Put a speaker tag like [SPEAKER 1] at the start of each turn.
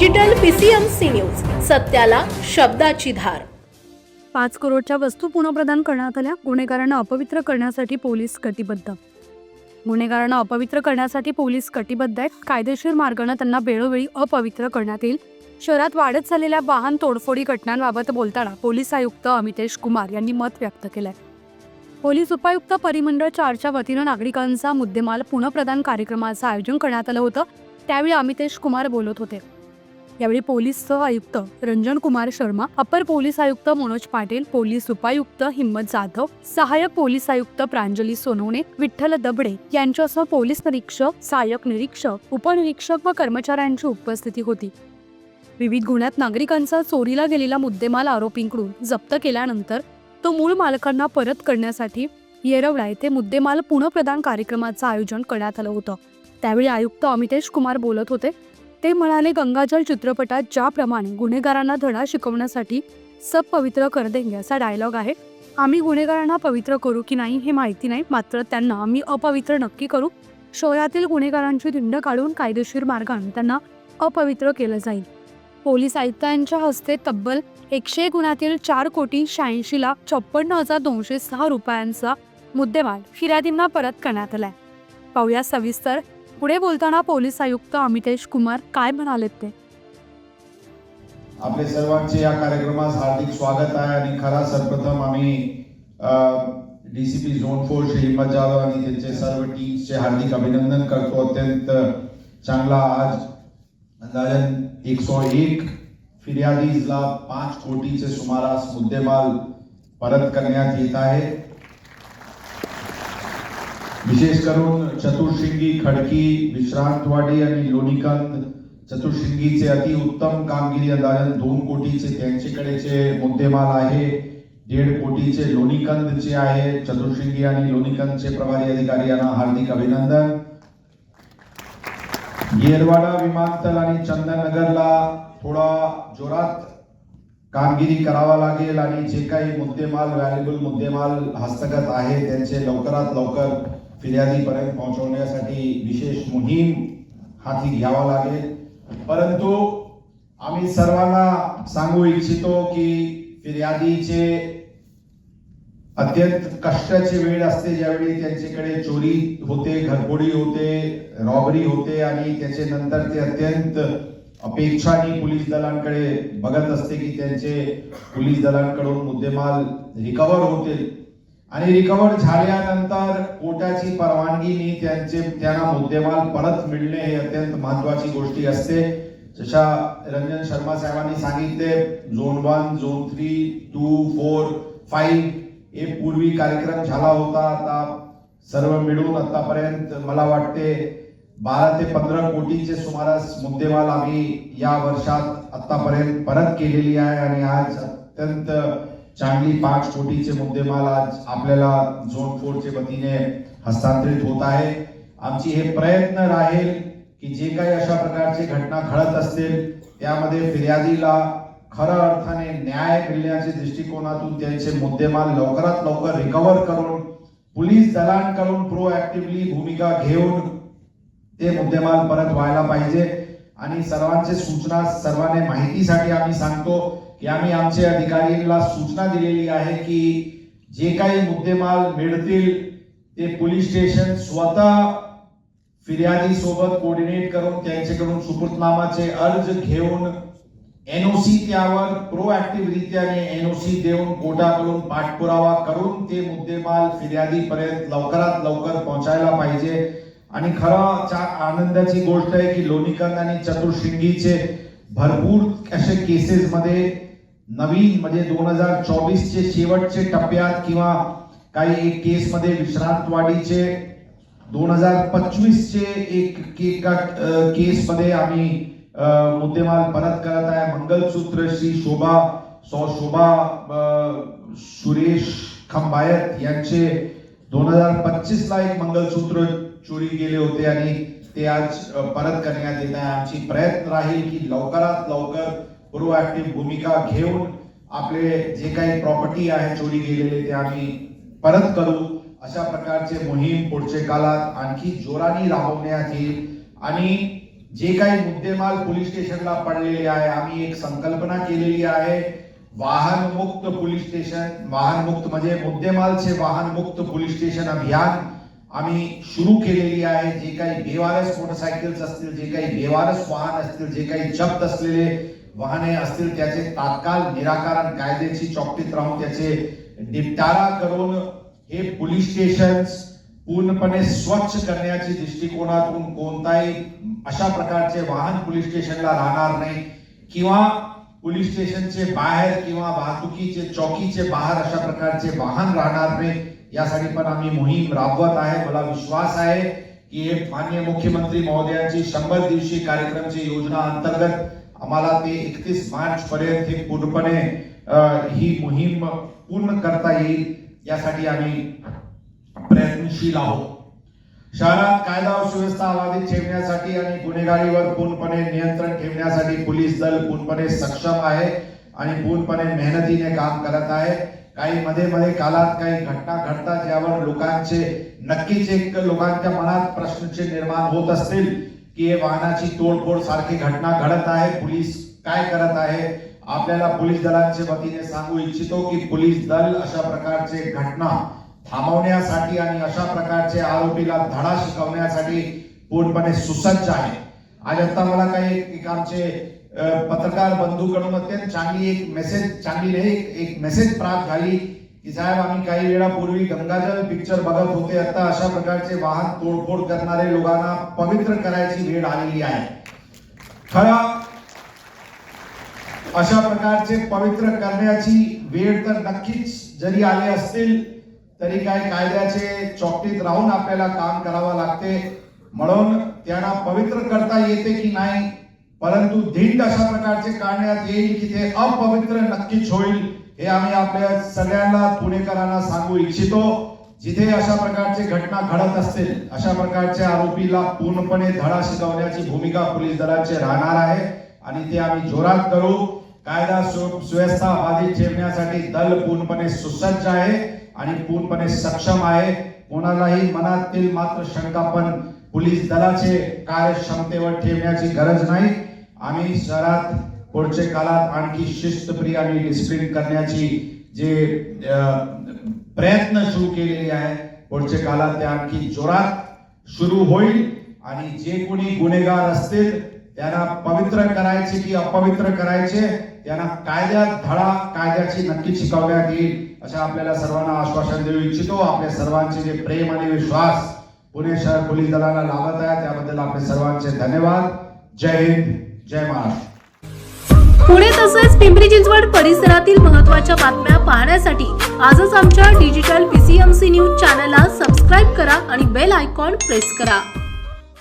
[SPEAKER 1] Digital PCMC news सत्याला शब्दाची धार.
[SPEAKER 2] पाच करोडच्या वस्तू पुनर्प्रदान करण्यात आल्या. गुन्हेगारांना अपवित्र करण्यासाठी पोलीस कटिबद्ध. गुन्हेगारांना अपवित्र करण्यासाठी पोलीस कटिबद्ध आहेत. कायदेशीर मार्गाने त्यांना वेळोवेळी अपवित्र करण्यात येईल. शहरात वाढत चाललेल्या वाहन तोडफोडी घटनांबाबत बोलताना पोलीस आयुक्त अमितेश कुमार यांनी मत व्यक्त केलंय. पोलीस उपायुक्त परिमंडळ चारच्या वतीनं नागरिकांचा मुद्देमाल पुनर्प्रदान कार्यक्रमाचं आयोजन करण्यात आलं होतं. त्यावेळी अमितेश कुमार बोलत होते. यावेळी पोलीस सह आयुक्त रंजन कुमार शर्मा अपर पोलीस आयुक्त मनोज पाटील पोलीस उपायुक्त हिम्मत जाधव सहाय्यक पोलीस आयुक्त प्रांजली सोनवणे विठ्ठल दबडे यांच्यासह पोलीस निरीक्षक सहाय्यक निरीक्षक उपनिरीक्षक व कर्मचाऱ्यांची उपस्थिती होती. विविध गुन्ह्यात नागरिकांचा चोरीला गेलेला मुद्देमाल आरोपींकडून जप्त केल्यानंतर तो मूळ मालकांना परत करण्यासाठी येरवडा येथे मुद्देमाल पुनप्रदान कार्यक्रमाचं आयोजन करण्यात आलं होतं. त्यावेळी आयुक्त अमितेश कुमार बोलत होते ते म्हणाले गंगाजल चित्रपटात ज्याप्रमाणे गुन्हेगारांना धडा शिकवण्यासाठी सब पवित्र कर देंगे असा डायलॉग आहे. आम्ही गुन्हेगारांना पवित्र करू की नाही हे माहिती नाही मात्र त्यांना आम्ही अपवित्र नक्की करू. शहरातील गुन्हेगारांची धिंड काढून कायदेशीर मार्गाने त्यांना अपवित्र केलं जाईल. पोलीस आयुक्तांच्या हस्ते तब्बल एकशे गुन्ह्यातील चार कोटी शहाऐंशी लाख छप्पन्न हजार दोनशे सहा रुपयांचा मुद्देमाल फिर्यादींना परत करण्यात आलाय. पाहूया सविस्तर पुढे बोलताना पोलीस आयुक्त अमितेश कुमार काय म्हणालेत ते?
[SPEAKER 3] आपले सर्वांचे या कार्यक्रमास हार्दिक स्वागत आहे आणि खरा सर्वप्रथम आम्ही DCP zone four Shri Himmat Jadhav आणि त्यांचे सर्व टीमचे हार्दिक अभिनंदन करतो. अत्यंत चांगला आज अंदाजन एकशे एक फिर्यादीजला पाच कोटीचे सुमारास मुद्देमाल परत करण्यात येत आहे. विशेष करून चतुर्शिंगी खडकी विश्रांतवाडी आणि लोणीकंद चतुर्शिंगीचे अति उत्तम कामगिरी अंदाजन दोन कोटीचे त्यांच्याकडेचे मुद्देमाल आहे. दीड कोटीचे लोणीकंदचे आहे. चतुर्शिंगी आणि लोणीकंदचे प्रभारी अधिकारी यांना हार्दिक अभिनंदन. येरवाडा विमानतळ आणि चंदनगरला थोडा जोरात कामगिरी करावा लागेल आणि जे काही मुद्देमाल व्हॅल्युबल मुद्देमाल हस्तगत आहे त्यांचे लवकरात लवकर फिर्यादीपर्यंत पोहोचवण्यासाठी विशेष मोहीम हाती घ्यावा लागेल. परंतु आम्ही सर्वांना सांगू इच्छितो की फिर्यादीचे अत्यंत कष्टाची वेळ असते ज्यावेळी त्यांच्याकडे चोरी होते घरफोडी होते रॉबरी होते आणि त्याचे नंतर ते अत्यंत अपेक्षाने पोलीस दलांकडे बघत असते की त्यांचे पोलीस दलांकडून मुद्देमाल रिकवर होतील. आणि रिकव्हर झाल्यानंतर कोर्टाची परवानगीने त्यांचे त्यांना मुद्देमाल परत मिळणे हे अत्यंत महत्वाची गोष्टी असते. जशा रंजन शर्मा साहेबांनी सांगितले zone one zone three two four five हे पूर्वी कार्यक्रम झाला होता. आता सर्व मिळून आतापर्यंत मला वाटते बारा ते पंधरा कोटीचे सुमारास मुद्देमाल आम्ही या वर्षात आतापर्यंत परत केलेली आहे आणि आज अत्यंत चांगली पाच कोटीचे मुद्देमाल आज आपल्याला झोन फोरचे वतीने हस्तांतरित होत आहे. आमची हे प्रयत्न राहील की जे काही अशा प्रकारचे घटना घडत असतील त्यामध्ये फिर्यादीला खऱ्या अर्थाने न्याय मिळण्याच्या दृष्टिकोनातून त्यांचे मुद्देमाल लवकरात लवकर रिकव्हर करून पोलीस दलांकडून प्रोएक्टिव्हली भूमिका घेऊन ते मुद्देमाल परत व्हायला पाहिजे. आणि सर्वांचे सूचना सर्वांनी माहितीसाठी आम्ही सांगतो की आम्ही आमच्या अधिकारीला सूचना दिलेली आहे की जे काही मुद्देमाल मिळतील ते पोलीस स्टेशन स्वतः फिर्यादी सोबत कोऑर्डिनेट करून त्यांच्याकडून सुपूर्तनामाचे अर्ज घेऊन एनओसी त्यावर प्रोएक्टिव्ह रित्याने एनओसी देऊन कोर्टाकडून पाठपुरावा करून ते मुद्देमाल फिर्यादीपर्यंत लवकरात लवकर पोहोचायला पाहिजे. आणि खरं आनंदाची गोष्ट आहे की लोणीकंद आणि चतुर्शिंगीचे भरपूर असे केसेस मध्ये नवीन म्हणजे दोन हजार चोवीस चे शेवटचे टप्प्यात किंवा काही एक केस मध्ये विश्रांतवाडीचे दोन हजार पंचवीस चे एक केस मध्ये आम्ही मुद्देमाल परत करत आहे. मंगलसूत्र श्री शोभा सौ शोभा सुरेश खंबायत यांचे दोन हजार पच्चीस ला एक मंगलसूत्र चोरी गेले होते आणि ते आज परत करण्यात येत आहे. आमची प्रयत्न राहील की लवकरात लवकर प्रोएक्टिव्ह भूमिका घेऊन आपले जे काही प्रॉपर्टी आहे चोरी गेलेले ते आम्ही परत करू. अशा प्रकारचे मोहीम पुढच्या काळात आणखी जोराने राबवण्यात येईल. आणि जे काही मुद्देमाल पोलीस स्टेशनला पडलेले आहे आम्ही एक संकल्पना केलेली आहे. वाहन मुक्त पोलीस स्टेशन वाहन मुक्त म्हणजे मुद्देमालचे वाहन मुक्त पोलीस स्टेशन अभियान आम्ही सुरू केलेली आहे जे काही बेवारस मोटरसायकल्स असतील जे काही बेवारस वाहन असतील जे काही जप्त असलेले वाहने असतील त्याचे तात्काळ निराकरण कायद्याची चौकटीत राहून त्याचे निपटारा करून हे पोलीस स्टेशन पूर्णपणे स्वच्छ करण्याच्या दृष्टिकोनातून कोणताही अशा प्रकारचे वाहन पोलीस स्टेशनला राहणार नाही. किंवा पोलीस स्टेशनचे बाहेर किंवा वाहतुकीचे चौकीचे बाहेर अशा प्रकारचे वाहन राहणार नाही यासाठी पण आम्ही मोहीम राबवत आहे. मला विश्वास आहे की हे माननीय मुख्यमंत्री महोदयांची शंभर दिवशी कार्यक्रमची योजना अंतर्गत आम्हाला ते एकतीस मार्च पर्यंत हे पूर्णपणे ही मोहीम पूर्ण करता येईल. यासाठी आम्ही प्रयत्नशील आहोत. शहरात कायदा व सुव्यवस्था अबाधित ठेवण्यासाठी आणि गुन्हेगारीवर पूर्णपणे नियंत्रण ठेवण्यासाठी पोलीस दल पूर्णपणे सक्षम आहे आणि पूर्णपणे मेहनतीने काम करत आहे. काही मध्ये मध्ये कालात काही घटना घडतात ज्यावर लोकांचे नक्कीच एक लोकांच्या मनात प्रश्नचे निर्माण होत असतील की हे वाहनाची तोडफोड सारखी घटना घडत आहे पोलीस काय करत आहे? आपल्याला पोलीस दलांच्या वतीने सांगू इच्छितो की पोलीस दल अशा प्रकारचे घटना थांबवण्यासाठी आणि अशा प्रकारचे आरोपीला धडा शिकवण्यासाठी पूर्णपणे सुसज्ज आहे. आज आता मला काही एक आमचे पत्रकार बंधूकडून अत्यंत चांगली एक मेसेज चांगली नाही एक- एक मेसेज प्राप्त झाली की साहेब आम्ही काही वेळापूर्वी गंगाजल पिक्चर बघत होते. आता अशा प्रकारचे वाहन तोडफोड करणारे लोकांना पवित्र करायची वेळ आलेली आहे. खरा अशा प्रकारचे पवित्र करण्याची वेळ तर नक्कीच जरी आले असतील तरी काय कायद्याचे चौकटीत राहून आपल्याला काम करावं लागते. म्हणून त्यांना पवित्र करता येते की नाही परंतु धिंड अशा प्रकारचे काढण्यात येईल की ते अपवित्र नक्कीच होईल हे आम्ही आपल्या सगळ्यांना पुणेकरांना सांगू इच्छितो. जिथे अशा प्रकारचे घटना घडत असतील अशा प्रकारच्या आरोपीला पूर्णपणे धडा शिकवण्याची भूमिका पोलीस दलाची राहणार आहे. आणि ते आम्ही जोरात करू. कायदा सुव्यवस्था बाधित ठेवण्यासाठी दल पूर्णपणे सुसज्ज आहे. आणि पूर्णपणे सक्षम आहे. कोणालाही मनातील मात्र शंका पण पोलीस दलाचे कार्यक्षमतेवर ठेवण्याची गरज नाही. आम्ही शहरात पुढच्या काळात आणखी शिस्तप्रिय आणि डिसिप्लिन करण्याची जे प्रयत्न सुरू केलेले आहे पुढच्या काळात ते आणखी जोरात सुरू होईल. आणि जे कोणी गुन्हेगार असतील त्यांना पवित्र करायचे की अपवित्र करायचे त्यांना कायद्यात धडा कायद्याची नक्की शिकवण्यात येईल अशा आपल्याला सर्वांना आश्वासन देऊ इच्छितो. आपल्या सर्वांचे जे प्रेम आणि विश्वास पुणे शहर पोलीस दलाला लाभत आहे त्याबद्दल आपले सर्वांचे धन्यवाद. जय हिंद जय महाराष्ट्र.
[SPEAKER 1] पुणे तसेच पिंपरी चिंचवड परिसरातील महत्त्वाच्या बातम्या पाहण्यासाठी आजच आमच्या डिजिटल पीसीएमसी न्यूज चॅनलला सबस्क्राईब करा आणि बेल आयकॉन प्रेस करा.